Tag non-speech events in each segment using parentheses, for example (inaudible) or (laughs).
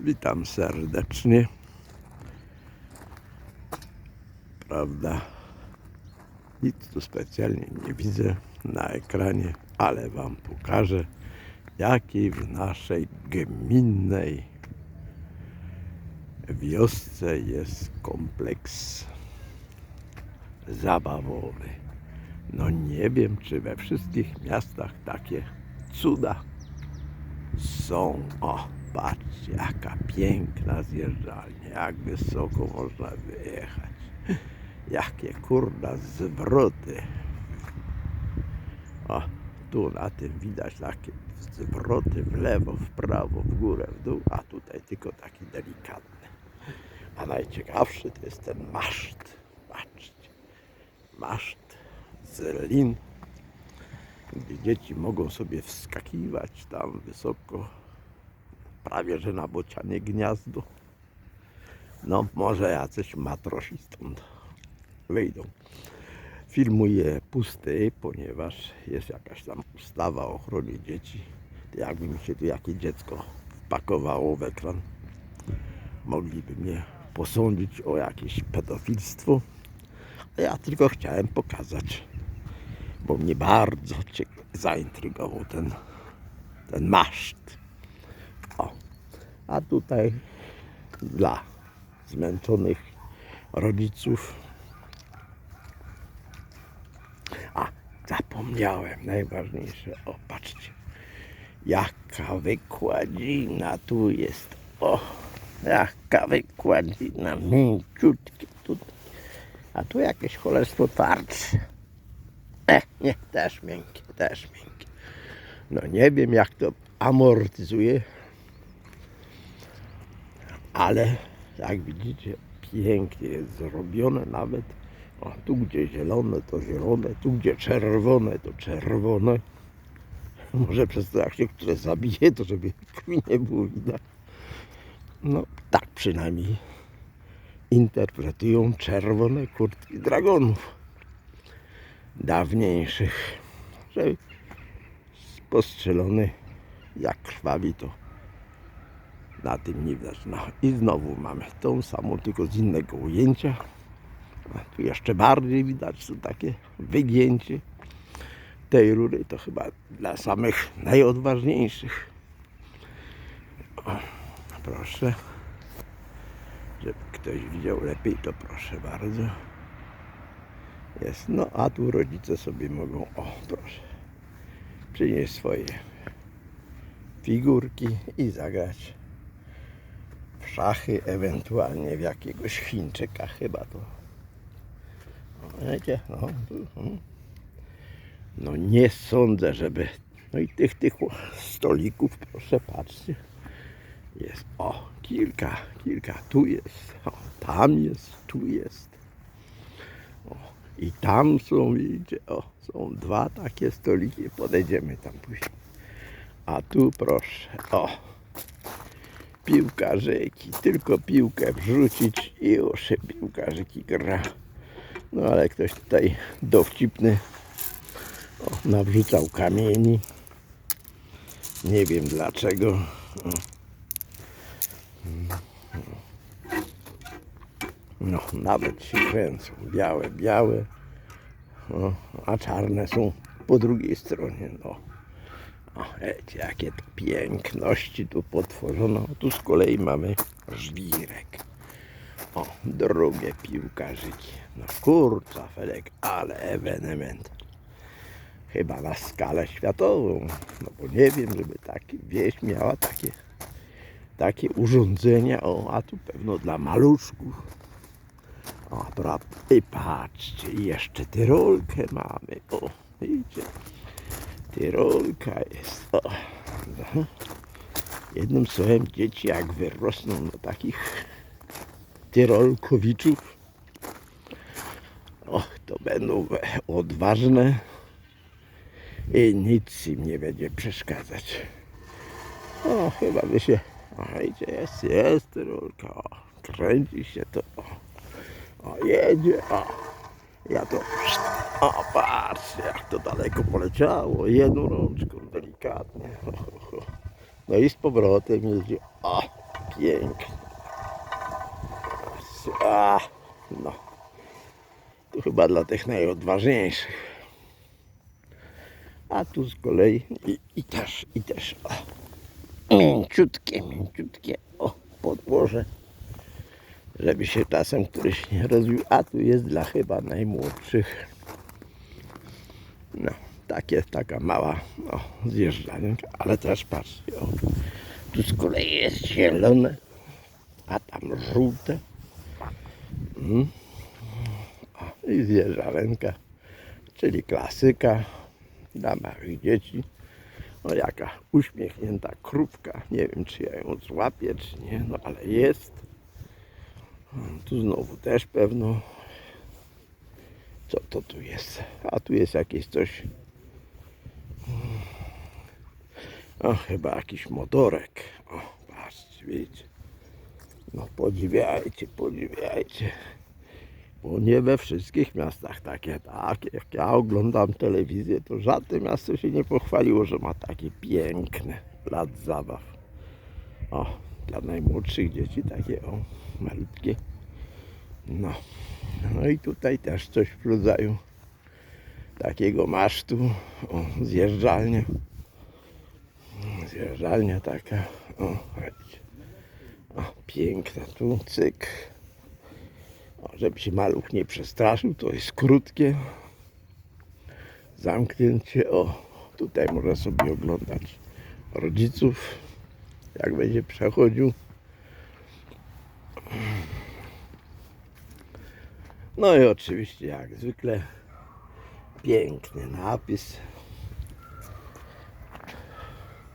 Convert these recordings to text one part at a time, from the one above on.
Witam serdecznie. Prawda, nic tu specjalnie nie widzę na ekranie, ale Wam pokażę, jaki w naszej gminnej wiosce jest kompleks zabawowy. No nie wiem, czy we wszystkich miastach takie cuda są. O, patrzcie, jaka piękna zjeżdżalnia, jak wysoko można wyjechać. Jakie kurda zwroty. O, tu na tym widać takie zwroty w lewo, w prawo, w górę, w dół, a tutaj tylko taki delikatny. A najciekawszy to jest ten maszt. Patrzcie, maszt z lin gdzie dzieci mogą sobie wskakiwać tam wysoko, prawie że na bocianie gniazdo. No, może jacyś matrosi stąd wyjdą. Filmuję pusty, ponieważ jest jakaś tam ustawa o ochronie dzieci. Jakby mi się tu jakieś dziecko wpakowało w ekran, mogliby mnie posądzić o jakieś pedofilstwo. A ja tylko chciałem pokazać bo mnie bardzo zaintrygował ten, ten maszt. A tutaj dla zmęczonych rodziców. A, zapomniałem, najważniejsze. O, patrzcie, jaka wykładzina tu jest. O, jaka wykładzina, mięciutkie tutaj. A tu jakieś cholerstwo twardsze. E, nie, też miękkie, też miękkie. No nie wiem jak to amortyzuje, ale jak widzicie pięknie jest zrobione nawet. O, tu gdzie zielone to zielone, tu gdzie czerwone to czerwone. (laughs) Może przez to jak się które zabije, to żeby krwi nie było widać. No tak przynajmniej interpretują czerwone kurtki dragonów dawniejszych, że postrzelony jak krwawi to na tym nie widać. No i znowu mamy tą samą, tylko z innego ujęcia. Tu jeszcze bardziej widać tu takie wygięcie tej rury. To chyba dla samych najodważniejszych. O, proszę. Żeby ktoś widział lepiej, to proszę bardzo jest. No a tu rodzice sobie mogą, o proszę, przynieść swoje figurki i zagrać szachy, ewentualnie w jakiegoś Chińczyka chyba to. O, wiecie, no, no. no nie sądzę, żeby, no i tych, tych stolików, proszę, patrzcie, jest, o, kilka, kilka, tu jest, o, tam jest, tu jest. I tam są, widzicie, o, są dwa takie stoliki, podejdziemy tam później. A tu proszę, o, piłkarzyki, tylko piłkę wrzucić i już piłkarzyki gra. No ale ktoś tutaj dowcipny o, nawrzucał kamieni. Nie wiem dlaczego. No, nawet się kręcą. Białe, białe. A czarne są po drugiej stronie. No. O, jakie piękności tu potworzono. Tu z kolei mamy żwirek. O, drugie piłkarzyki. No kurczę, Felek, ale ewenement. Chyba na skalę światową. No bo nie wiem, żeby taki wieś miała takie, takie urządzenia. O, a tu pewno dla maluszków. O, prawda. I patrzcie, jeszcze tyrolkę mamy. O, widzicie? Tyrolka jest. O. Jednym słowem, dzieci jak wyrosną do takich tyrolkowiczów, och, to będą odważne i nic im nie będzie przeszkadzać. O, chyba by się... Idzie, jest, jest tyrolka. O, kręci się to. O. O, jedzie, o. Ja to, o, patrzcie, jak to daleko poleciało. Jedną rączką, delikatnie. No i z powrotem jedzie. O, pięknie. A, no. To chyba dla tych najodważniejszych. A tu z kolei i, i też, i też, o, mięciutkie, mięciutkie, o, podłoże, żeby się czasem któryś nie rozbił. A tu jest dla chyba najmłodszych. No, takie, taka mała, o, zjeżdżalnia, ale też patrz, o, tu z kolei jest zielone, a tam żółte. Mm. O, I zjeżdżalenka, czyli klasyka dla małych dzieci. O jaka uśmiechnięta krówka. Nie wiem czy ja ją złapię czy nie, no ale jest. Tu znowu też pewno. Co to tu jest? A tu jest jakieś coś. O, chyba jakiś motorek. O, patrzcie, widzicie. No podziwiajcie, podziwiajcie. Bo nie we wszystkich miastach takie, tak. Jak ja oglądam telewizję, to żadne miasto się nie pochwaliło, że ma takie piękne plac zabaw. O, dla najmłodszych dzieci takie o, malutkie. No. No i tutaj też coś w rodzaju takiego masztu. O, zjeżdżalnia. Zjeżdżalnia taka. O. O, piękna tu, cyk. O, żeby się maluch nie przestraszył, to jest krótkie. Zamknięcie. O, tutaj można sobie oglądać rodziców, jak będzie przechodził. No i oczywiście, jak zwykle, piękny napis.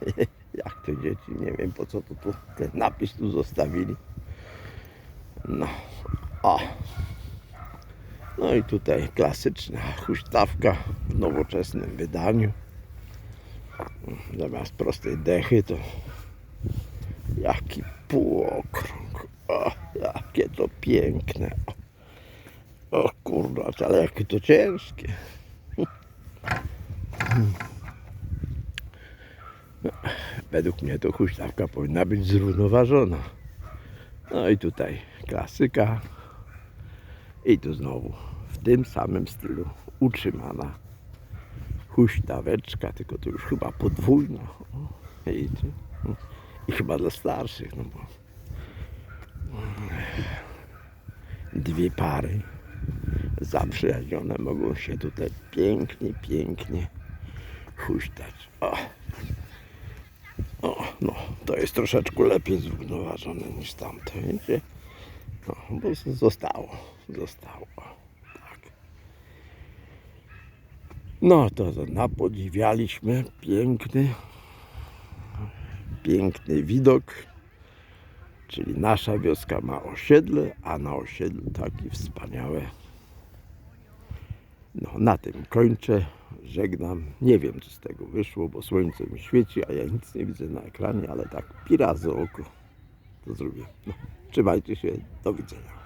(laughs) Jak to dzieci, nie wiem po co to tu ten napis tu zostawili. No, o. No i tutaj klasyczna huśtawka w nowoczesnym wydaniu. Zamiast prostej dechy to jaki półokrąg. O, jakie to piękne. O, kurwa, ale jakie to ciężkie. Według mnie to huśtawka powinna być zrównoważona. No i tutaj klasyka. I tu znowu w tym samym stylu utrzymana huśtaweczka, tylko to już chyba podwójna. Widzicie? I chyba dla starszych, no bo dwie pary zaprzyjaźnione mogą się tutaj pięknie, pięknie huśtać. O. O, no, to jest troszeczkę lepiej zrównoważone niż tamte, wiecie? No, bo zostało, zostało, tak. No, to napodziwialiśmy piękny, piękny widok, czyli nasza wioska ma osiedle, a na osiedlu takie wspaniałe. No, na tym kończę. Żegnam. Nie wiem, co z tego wyszło, bo słońce mi świeci, a ja nic nie widzę na ekranie, ale tak pirazy oko to zrobię. No, trzymajcie się. Do widzenia.